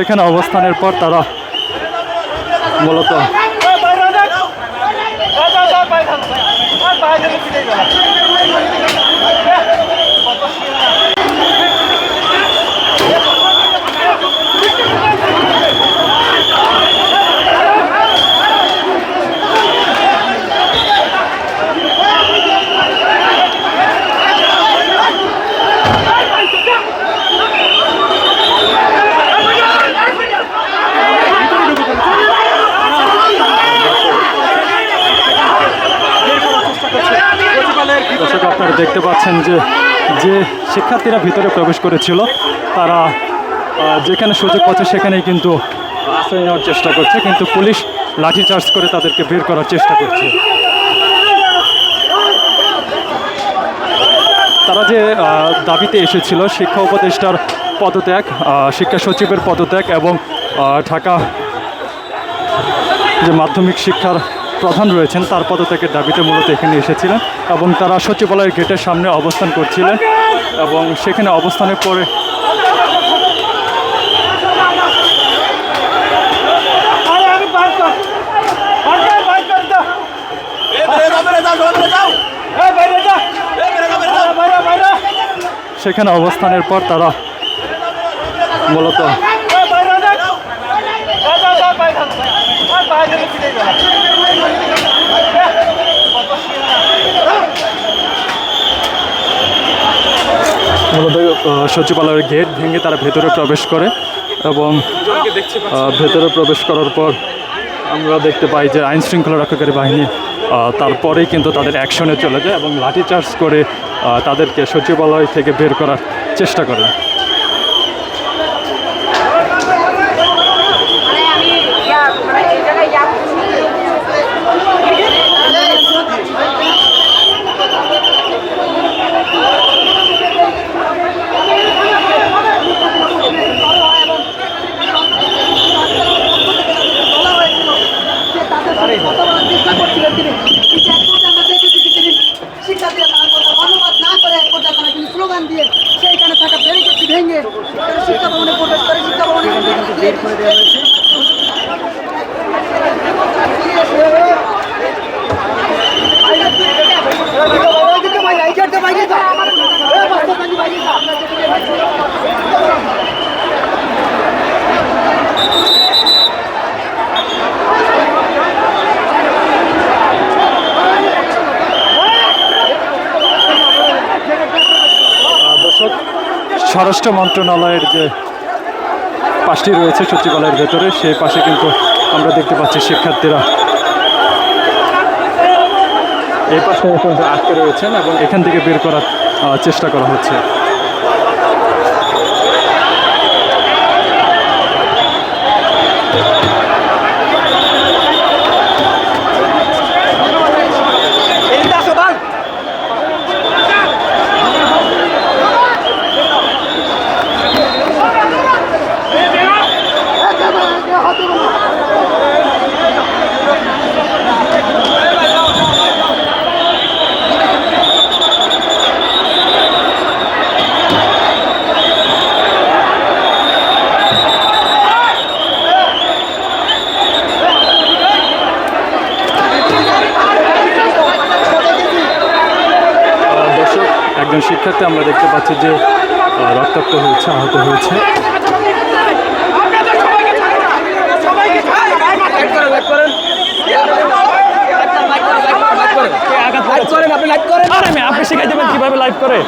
সেখানে অবস্থানের পর তারা মূলত দেখতে পাচ্ছেন যে যে শিক্ষার্থীরা ভিতরে প্রবেশ করেছিল, তারা যেখানে সুযোগ পাচ্ছে সেখানেই কিন্তু আশ্রয় নেওয়ার চেষ্টা করছে, কিন্তু পুলিশ লাঠিচার্জ করে তাদেরকে বের করার চেষ্টা করছে। তারা যে দাবিতে এসেছিল, শিক্ষা উপদেষ্টার পদত্যাগ শিক্ষা সচিবের পদত্যাগ এবং ঢাকা যে মাধ্যমিক শিক্ষার প্রধান রয়েছেন, তার পদত্যাগের দাবিতে মূলত এখানে এসেছিলেন এবং তারা সচিবালয়ের গেটের সামনে অবস্থান করছিলেন এবং সেখানে অবস্থানের পরে সেখানে অবস্থানের পর তারা মূলত মূলত সচিবালয়ের গেট ভেঙে তারা ভেতরে প্রবেশ করে এবং ভেতরে প্রবেশ করার পর আমরা দেখতে পাই যে আইন শৃঙ্খলা রক্ষাকারী বাহিনী তারপরেই কিন্তু তাদের অ্যাকশনে চলে যায় এবং লাঠিচার্জ করে তাদেরকে সচিবালয় থেকে বের করার চেষ্টা করে। করে দেওয়া হয়েছে। স্বরাষ্ট্র মন্ত্রণালয়ের যে পাশটি রয়েছে সচিবালয়ের ভেতরে সেই পাশে কিন্তু আমরা দেখতে পাচ্ছি শিক্ষার্থীরা। এই পাশে আটকে রয়েছেন এবং এখান থেকে বের করার চেষ্টা করা হচ্ছে। একজন শিক্ষার্থী আমরা দেখতে পাচ্ছি যে রক্তাক্ত হয়েছে আহত হয়েছে। আপনি লাইভ করেন। আমি আপনি শিখাই দেবেন কীভাবে লাইভ করে।